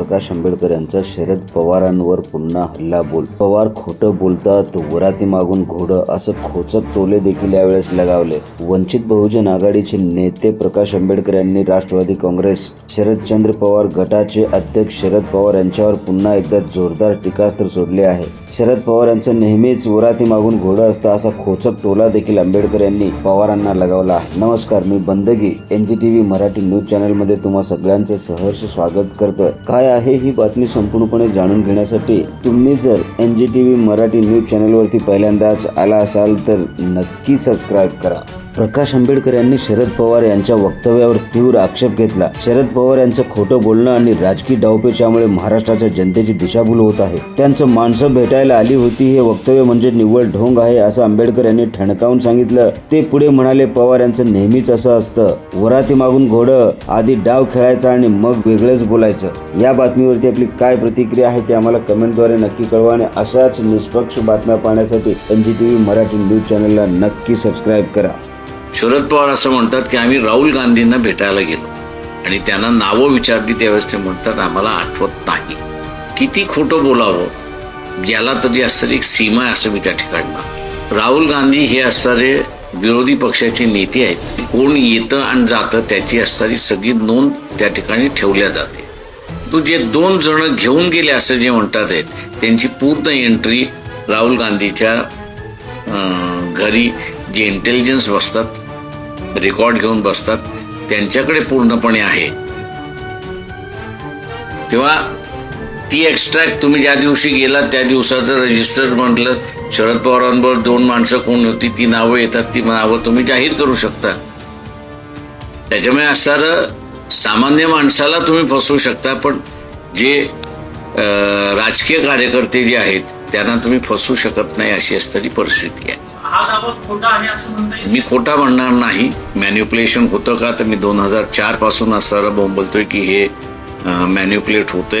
प्रकाश आंबेडकर यांचा शरद पवारांवर पुन्हा हल्ला बोल. पवार खोटं बोलतात वराती मागून घोडं असं खोचक टोले देखील यावेळेस लगावले. वंचित बहुजन आघाडीचे नेते प्रकाश आंबेडकर यांनी राष्ट्रवादी काँग्रेस शरदचंद्र पवार गटाचे अध्यक्ष शरद पवार यांच्यावर पुन्हा एकदा जोरदार टीकास्त्र सोडले आहे. शरद पवार यांचं नेहमीच वराती मागून घोडं असतं असा खोचक टोला देखील आंबेडकर यांनी पवारांना लगावला आहे. नमस्कार मी बंदगी N G T V Marathi news चॅनलमध्ये तुम्हा सगळ्यांचं सहर्ष स्वागत करतोय. काय आहे ही बातमी संपूर्णपणे जाणून घेण्यासाठी तुम्ही जर N G T V Marathi news चॅनलवरती पहिल्यांदाच आला असाल तर नक्की सबस्क्राईब करा. प्रकाश आंबेडकर यांनी शरद पवार यांच्या वक्तव्यावर तीव्र आक्षेप घेतला. शरद पवार यांचं खोटं बोलणं आणि राजकीय डावपेचामुळे महाराष्ट्राच्या जनतेची दिशाभूल होत आहे. त्यांचं माणसं भेटायला आली होती हे वक्तव्य म्हणजे निव्वळ ढोंग आहे असं आंबेडकर यांनी ठणकावून सांगितलं. ते पुढे म्हणाले पवार यांचं नेहमीच असं असतं. वराती मागून घोडं आधी डाव खेळायचा आणि मग वेगळंच बोलायचं. या बातमीवरती आपली काय प्रतिक्रिया आहे ते आम्हाला कमेंटद्वारे नक्की कळवा आणि अशाच निष्पक्ष बातम्या पाहण्यासाठी N G T V Marathi news चॅनलला नक्की सबस्क्राईब करा. शरद पवार असं म्हणतात की आम्ही राहुल गांधींना भेटायला गेलो. आणि त्यांना नावं विचारली त्यावेळेस ते म्हणतात आम्हाला आठवत नाही. किती खोटं बोलावं याला तरी असणारी एक सीमा आहे असं मी त्या ठिकाणी राहुल गांधी हे असणारे विरोधी पक्षाचे नेते आहेत. कोण येतं आणि जातं त्याची असणारी सगळी नोंद त्या ठिकाणी ठेवल्या जाते. तो जे दोन जण घेऊन गेले असं जे म्हणतात आहेत त्यांची पूर्ण एंट्री राहुल गांधीच्या घरी जे इंटेलिजन्स बसतात रेकॉर्ड घेऊन बसतात. त्यांच्याकडे पूर्णपणे आहे. तेव्हा ती एक्स्ट्रॅक्ट तुम्ही ज्या दिवशी गेलात त्या दिवसाचं रजिस्टर म्हटलं शरद पवारांवर दोन माणसं कोण होती ती नावं येतात ती नावं तुम्ही जाहीर करू शकता. त्याच्यामुळे असणारं सामान्य माणसाला तुम्ही फसवू शकता पण जे राजकीय कार्यकर्ते जे आहेत त्यांना तुम्ही फसवू शकत नाही अशी असणारी परिस्थिती आहे. मी खोटा म्हणणार नाही. मॅन्युप्युलेशन होतं का? तर मी दोन हजार चारपासून असणारं बोंबलतोय की हे मॅन्युप्युलेट होतंय.